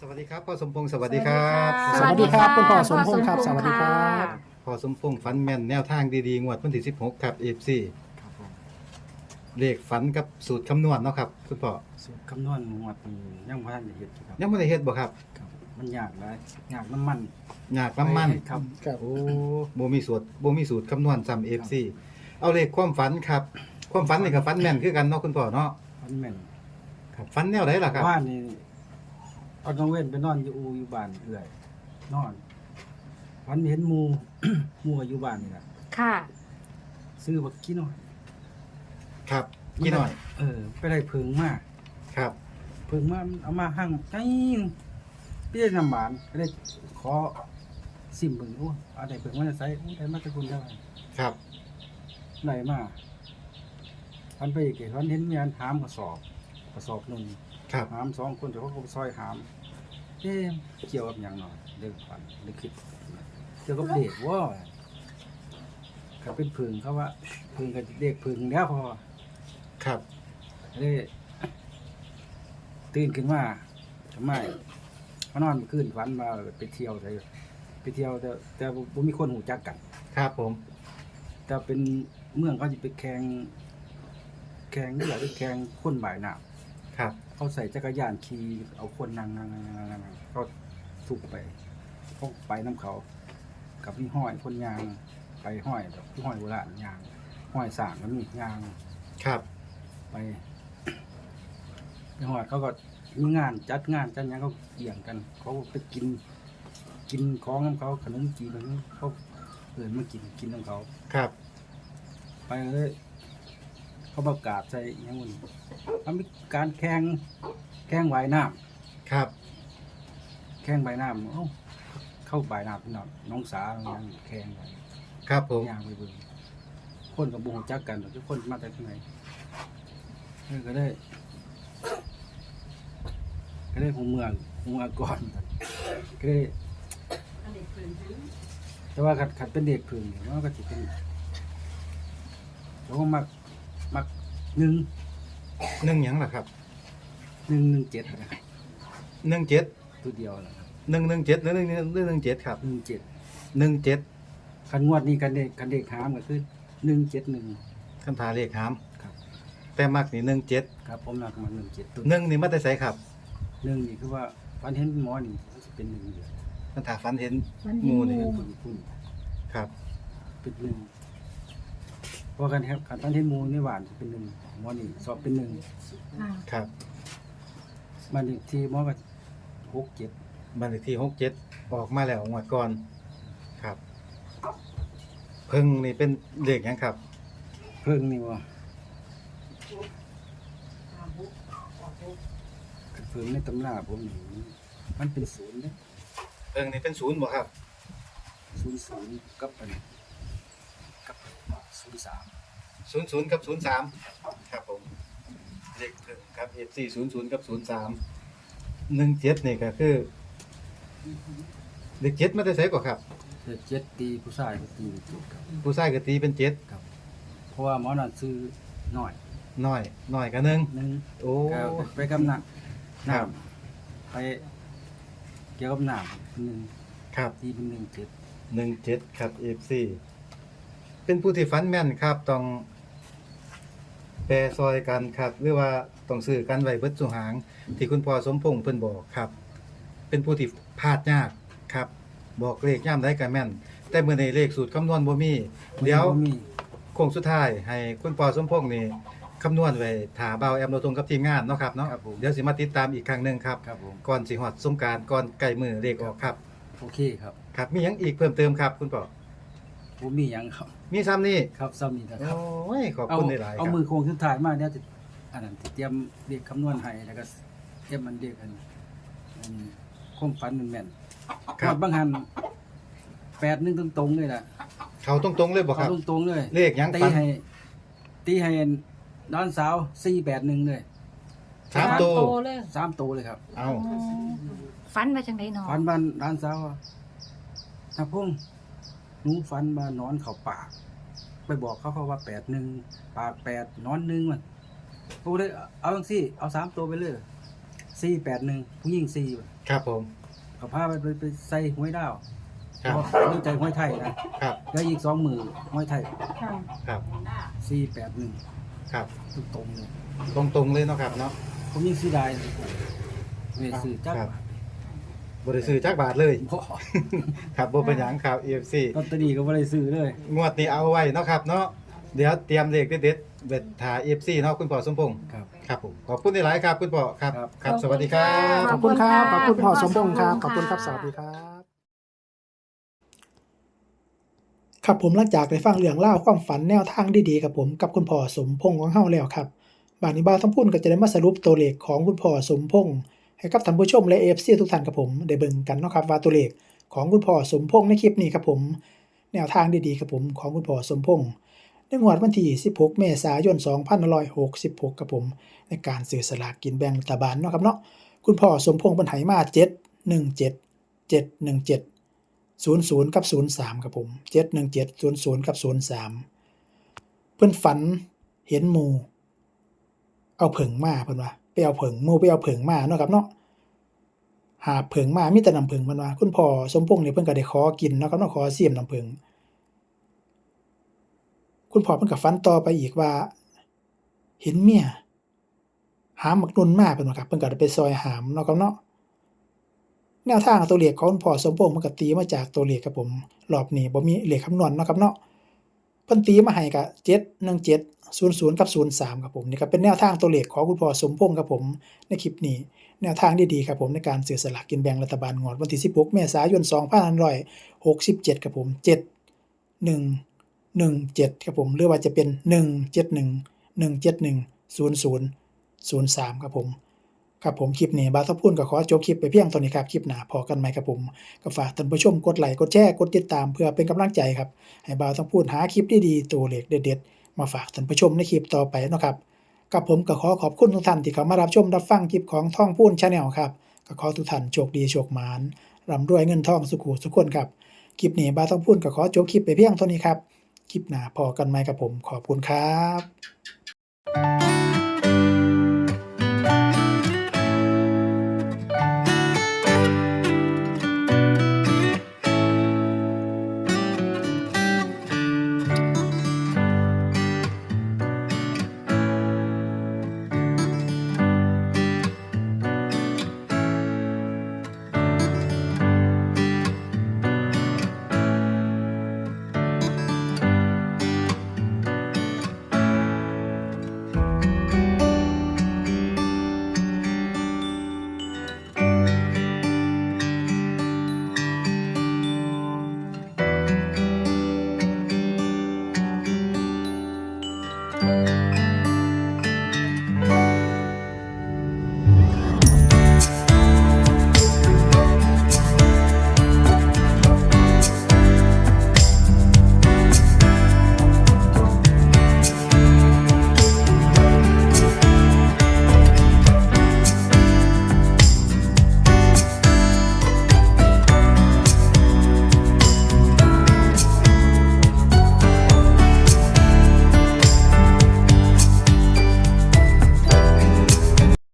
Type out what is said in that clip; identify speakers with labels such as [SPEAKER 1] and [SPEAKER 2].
[SPEAKER 1] สวัสดีครับพ่อสมพงศ์สวัสดีครับ
[SPEAKER 2] สวัสดีครับ คุณพ่อสมพงษ์ครับ
[SPEAKER 3] พ่อ
[SPEAKER 2] สวัสดีครับ
[SPEAKER 1] พ่อสมพงศ์ฝันแม่นแนวทางดีๆงวดวันที่16ครับ FC
[SPEAKER 3] ครับผม
[SPEAKER 1] เลขฝันกับสูตรคำนวณเนาะครับคุณพ่อ
[SPEAKER 3] สูตรคำนวณงวดนี้ยังบ่ทันได้เฮ็ดครับ
[SPEAKER 1] ยังไม่ได้เฮ็ดบ่ครับ
[SPEAKER 3] ครับ มันยากหลายยากน้ำมัน
[SPEAKER 1] อยากน้ำมัน
[SPEAKER 3] ครับ
[SPEAKER 2] ครับ
[SPEAKER 1] โอ้บ่มีสูตรบ่มีสูตรคำนวณซ้ำ FC เอาเลขความฝันครับ ความฝันนี่ก็ฝันแม่นคือกันเนาะคุณพ่อเนาะ
[SPEAKER 3] มันแม่น
[SPEAKER 1] ครับฝันแนวไหนล่ะครับ
[SPEAKER 3] ว่านี่ เอาน้องเว้นไปนอนอยู่อูอยู่บ้านเอื้อย นอนวันเห็นหมู่หมู่ก็อยู่บ้านนี่ล่ะ
[SPEAKER 2] ค่ะ
[SPEAKER 3] ซื้อบักกี้น้อย
[SPEAKER 1] ครับกี่หน่อย
[SPEAKER 3] เออ ไปได้เพิงมา
[SPEAKER 1] ครับ
[SPEAKER 3] เพิงมามันเอามาหั่งไงพี่ได้นำบานก็ได้ขอซิมเบิ่งโอ้เอาได้เพิงมาจะใส่โอ้ได้มาแตะกุนได้
[SPEAKER 1] ครับ
[SPEAKER 3] ไหนมาพันไปอีกพันเห็นมีอันหามกระสอบกระสอบนุ่น
[SPEAKER 1] ครับ
[SPEAKER 3] หามสองคนแต่เขาก็ซอยหามเอ๊ะเกี่ยวกับหยังหน่อยเรื่องฝันเรื่องคิดเกี่ยวกับเด็กว่าเขาเป็นพึ่งเขาว่าพึ่งกับเด็กพึ่งแล้วพอ
[SPEAKER 1] ครับ
[SPEAKER 3] เลยตื่นขึ้นมาทำไมมานอนเมื่อคืนฝันมาไปเที่ยวไปไปเที่ยวแต่แต่บ่มีคนหูจักกัน
[SPEAKER 1] ครับผม
[SPEAKER 3] แต่เป็นเมืองเขาจะไปแข่งแข่งนี่แหละไปแข่งคนบ่ายหนา
[SPEAKER 1] ครับ
[SPEAKER 3] เขาใส่จักรยานขี่เอาคนนั่งนั่งนั่งนั่งนั่งเขาสุกไปเขาไปน้ำเขา กับพี่ห้อยคนยางไปห้อยแบบพี่ห้อยโบราณยางห้อยสางก็มียาง
[SPEAKER 1] ครับ
[SPEAKER 3] ไปพี่ห้อยเขาก็มีงานจัดงานจัดหยังเขาเกี่ยงกัน เขาไปกิน กินของของเขาขนมจีนอะไรเขาเอินมากินกินของเขา
[SPEAKER 1] ครับ
[SPEAKER 3] ไปเลย เขาประกาศใส่อหยังมันมันมีการแข่งแข่งว่ายน้
[SPEAKER 1] ครับำ
[SPEAKER 3] แข่งว่ายน้ำเอ้าเข้าว่ายน้ำพี่น้องน้องสาวยังแข่งไป
[SPEAKER 1] ครับผม
[SPEAKER 3] ย่างไปเบิ่งคนกับบุงจักกันทุกคนมาแต่ที่ไหนเออก็ได้ ก็ได้หูเมืองหูเมืองก่อนก็ได้ แต่ว่าขัดขัดเป็นเด็กพึ่งเนี่ยมันก็จะเป็นแล้วก็มักมัก หนึ่ง
[SPEAKER 1] หนึ่งหยังล่ะครับ
[SPEAKER 3] หนึ่งหนึ่งเจ็ดนะ
[SPEAKER 1] หนึ่งเจ็ด
[SPEAKER 3] ตัวเดียวนะครับ
[SPEAKER 1] หนึ่งหนึ่งเจ็ดหรือหนึ่งหนึ่งหนึ่งเจ็ดครับ
[SPEAKER 3] หนึ่งเจ็ด
[SPEAKER 1] หนึ่งเจ็ด
[SPEAKER 3] คันงวดนี้กันเด็กกันเด็กถามก็คือหนึ่งเจ็ดหนึ่ง
[SPEAKER 1] คันทาเลขหาม
[SPEAKER 3] ครับ
[SPEAKER 1] แต่มักนี่หนึ่งเจ็ด
[SPEAKER 3] ครับผมนักมาหนึ่งเจ็ดตัว
[SPEAKER 1] หนึ่งนี่มาแต่ใสครับ
[SPEAKER 3] หนึ่งนี่คือว่าฟันเห็นหมอนี่มันจะเป็นหนึ่งเดียว
[SPEAKER 1] คันทาฝันเห็น
[SPEAKER 2] ฝัน
[SPEAKER 1] ห
[SPEAKER 2] เห็น
[SPEAKER 1] มูนี่
[SPEAKER 2] หมู่
[SPEAKER 3] เป็นคุณ
[SPEAKER 1] ครับ
[SPEAKER 3] เป็นหนึ่งเพราะกันครับการฟันเห็นหมูในหวานจะเป็นหนึ่ง หมอนี่สอบเป็นหนึ่ง
[SPEAKER 2] ค่ะ
[SPEAKER 1] ครับ
[SPEAKER 3] มันอีกทีหมอก็หกเจ็ด
[SPEAKER 1] บันเลขที่หกเจ็ดออกมาแล้วงวดก่อนครับ เพิ่งนี่เป็นเลขหยังครับ
[SPEAKER 3] เพิ่งนี่ว่าเพิ่งในตำราผมนี่มันเป็นศูนย์เนี่ย
[SPEAKER 1] เพิ่งนี่เป็นศูนย์บ่ครับ
[SPEAKER 3] ศูนย์ศูนย์กับอันกับศูนย์สาม
[SPEAKER 1] ศูนย์ศูนย์กับศูนย์สามครับผม เลขเพิ่งครับเอฟซีศูนย์ศูนย์กับศูนย์สามหนึ่งเจ็ดนี่ก็คือเลขเจ็ดมาแต่ใสกว่าครับ
[SPEAKER 3] เด็กเจ็ดตีผู้ชายก็ตีเจ็ดครับ
[SPEAKER 1] ผู้ชายก็ตีเป็นเจ็ด
[SPEAKER 3] เพราะว่าหมอนั่นซื้อหน่อย
[SPEAKER 1] น้อยน้อยก็หนึ่ง
[SPEAKER 3] หนึ่ง
[SPEAKER 1] โอ้
[SPEAKER 3] ก็ไปกำนัก
[SPEAKER 1] ครั
[SPEAKER 3] น้
[SPEAKER 1] บำ
[SPEAKER 3] ไปเกี่ยวกับน้ำหนึ่ง
[SPEAKER 1] ครับ
[SPEAKER 3] ตีเป็นหนึ่งเจ็ด
[SPEAKER 1] หนึ่งเจ็ดครับเอฟซีเป็นผู้ที่ฟันแม่นครับต้อง แปรซอยกันครับ หรือว่าต้องซื้อกันไว้เบิดสุหาง ที่คุณพ่อสมพงษ์เพิ่นบอกครับ เป็นผู้ที่พลาดยากครับ บอกเลขย่ามได้ก็แม่น แต่เมื่อในเลขสูตรคำนวณบ่มีเดี๋ยว
[SPEAKER 3] มี
[SPEAKER 1] โค้งสุดท้ายให้คุณพ่อสมพงษ์นี่คำนวณไว้ถาเบาแอมโนตรงกับทีมงานเนาะครับเนาะ
[SPEAKER 3] ครับผม
[SPEAKER 1] เดี๋ยวสิมาติดตามอีกครั้งหนึงครับ
[SPEAKER 3] ครับผม
[SPEAKER 1] ก่อนสิฮอดสงกรารก่อนใกล้มือเลขออกครับ
[SPEAKER 3] โอเคครับ
[SPEAKER 1] ครับ มีหยังอีกเพิ่มเติมครับคุณพ่อ
[SPEAKER 3] ผมมีอย่างครับ
[SPEAKER 1] มีซ้ำนี่
[SPEAKER 3] ครับซ้ำนี่นะครับ
[SPEAKER 1] โอ้ยขอบ
[SPEAKER 3] เอา
[SPEAKER 1] คุณหลายๆค
[SPEAKER 3] เอา
[SPEAKER 1] รับ
[SPEAKER 3] มือโค้งสุดท้ายมาเนี่ยจะอันนั้นที่เตรียมเด็กคำนวณให้แล้วก็เตรียมมันเด็กอันอันความฝันมันแม่น
[SPEAKER 1] ครับ
[SPEAKER 3] งวดบางหันแปดหนึ่งตรงๆเลยล่ะ
[SPEAKER 1] เขาตรงๆเลยบ่ค
[SPEAKER 3] เขา
[SPEAKER 1] รับ
[SPEAKER 3] ตรงๆเลย
[SPEAKER 1] เลขหยัง
[SPEAKER 3] ตี
[SPEAKER 1] ฟัน
[SPEAKER 3] ให้ตีให้น้องสาวสี่แปดหนึ่งเลย
[SPEAKER 1] สามตัว
[SPEAKER 2] เลย
[SPEAKER 3] สามตัวเลยครับ
[SPEAKER 1] เอา
[SPEAKER 2] ฝันมาจังไดเนาะ
[SPEAKER 3] ฝันบ้านร้านสาวถ้าพุ่งห นูฝันมานอนเข่าปาก ไปบอกเขาเขาว่าแปดหนึ่งปากแปดนอนหนึ่งมันกูเลยเอาจังสี่ เอาสามตัวไปเลยสี่แปดหนึ่งผู้หญิงสี่
[SPEAKER 1] ครับผม
[SPEAKER 3] เขาพาไปไปไปใส่ห้วยดาว
[SPEAKER 1] ครับ
[SPEAKER 3] นี่ใจห้วยไทยนะครับ แล้วอีกสองมือห้วยไทย
[SPEAKER 2] ค่ะ
[SPEAKER 1] ครับ
[SPEAKER 3] สี่แปดหนึ่ง
[SPEAKER 1] ครับ
[SPEAKER 3] ตรงๆเลย
[SPEAKER 1] ตรงๆเลยเนาะครับเนาะ
[SPEAKER 3] ผมยังสีดายเวสื่อจัก
[SPEAKER 1] ครับ บริซื้อจักบาทเลย
[SPEAKER 3] บ่
[SPEAKER 1] ครับบ่เป็นหยังครับ EFC
[SPEAKER 3] ลอตเตอรี่ก็บ่ได้ซื้อเลย
[SPEAKER 1] งวดนี้เอาไว้เนาะครับเนาะเดี๋ยวเตรียมเลขเด็ดๆเบ็ดถา EFC เนาะคุณพ่อสมพงษ์
[SPEAKER 3] ครับ
[SPEAKER 1] ครับผมขอบคุณหลายๆครับคุณพ่อครับ
[SPEAKER 3] ครับ
[SPEAKER 1] ครับ สวัสดีครับ
[SPEAKER 2] ข
[SPEAKER 4] ข
[SPEAKER 2] อ
[SPEAKER 4] อ
[SPEAKER 2] บบคุ
[SPEAKER 4] คุณณ
[SPEAKER 2] ค
[SPEAKER 4] ค
[SPEAKER 2] รั
[SPEAKER 4] รั
[SPEAKER 2] บบข
[SPEAKER 4] ข
[SPEAKER 2] อ
[SPEAKER 4] อ
[SPEAKER 2] บบคุ
[SPEAKER 4] คุณณ
[SPEAKER 2] พ่
[SPEAKER 4] พ่
[SPEAKER 2] อ
[SPEAKER 4] อ
[SPEAKER 2] ส
[SPEAKER 4] ส
[SPEAKER 2] ม
[SPEAKER 4] ม
[SPEAKER 2] พ
[SPEAKER 4] พ
[SPEAKER 2] ง
[SPEAKER 4] ง
[SPEAKER 2] ษ์
[SPEAKER 4] ษ์
[SPEAKER 2] ค
[SPEAKER 4] ค
[SPEAKER 2] รั
[SPEAKER 4] รับบขอบคุณครับ สวัสดีครับ ครับผมหลังจากได้ฟังเรื่องเล่าวความฝันแนวทางดีๆกับผมกับคุณพ่อสมพงษ์ของเฮาแล้วครับ บานนี้บ่าวทั้งพูนก็จะได้มาสรุปตัวเลขของคุณพ่อสมพงษ์ ให้กับท่านผู้ชมและ AFC ทุกท่านกับผมได้เบิ่งกันเนาะครับว่าตัวเลขของคุณพ่อสมพงษ์ในคลิปนี้ครับผม แนวทางดีๆกับผมของคุณพ่อสมพงษ์ในงวดวันที่ 16 เมษายน 2566กับผม ในการซื้อสลากกินแบ่งรัฐบาลเนาะครับเนาะคุณพ่อสมพงษ์บรรไหมา 717 717 00กับ03ครับผม 717 00กับ03 เพิ่อนฝันเห็นหมูเอาเผิงมาเพิ่อนว่า ไปเอาเผิงมูไปเอาเผิงมาเนาะครับเนาะหาเผิงมามีแต่น้ำเผิงเพิ่นว่าคุณพ่อสมพงษ์นี่เพิ่นก็ได้ขอกินเนาะครับเนาะขอเสียมน้ำเผิงคุณพ่อเพิ่นก็ฝันต่อไปอีกว่า เห็นเมียหามหมักนุนมาเพิ่นว่าครับเพิ่นก็ได้ไปซอยหามเนาะครับเนาะแนวทางตัวเลขของคุณพ่อสมพงษ์มันก็ตีมาจากตัวเลขครับผมรอบนี้บ่มีเลขคำนวณเนาะครับเนาะ เพิ่นตีมาให้ก็717 00กับ03ครับผมนี่ก็เป็นแนวทางตัวเลขของคุณพ่อสมพงษ์ครับผมในคลิปนี้แนวทางดีๆครับผมในการซื้อสลากกินแบ่งรัฐบาลงวดวันที่ 16 เมษายน 2567 ครับผม 7 1 17 ครับผมหรือว่าจะเป็น 171 171 00 03 ครับผม ครับผมคลิปนี้บาทพูนก็ขอจบคลิปไปเพียงเท่านี้ครับคลิปหน้าพอกันไหมครับผมก็ฝากท่านผู้ชมกดไลค์กดแชร์กดติดตามเพื่อเป็นกำลังใจครับให้บาทพูนหาคลิปดีๆตัวเลขเด็ดๆมาฝากท่านผู้ชมในคลิปต่อไปนะครับกับผมก็ขอขอบคุณทุกท่านที่เข้ามารับชมรับฟังคลิปของท่องพูนชาแนลครับก็ขอทุกท่านโชคดีโชคหมานร่ำรวยเงินทองสุขุสุขคนครับคลิปนี้บาทพูนก็ขอจบคลิปไปเพียงเท่านี้ครับ คลิปหน้าพอกันไหมครับผมขอบคุณครับ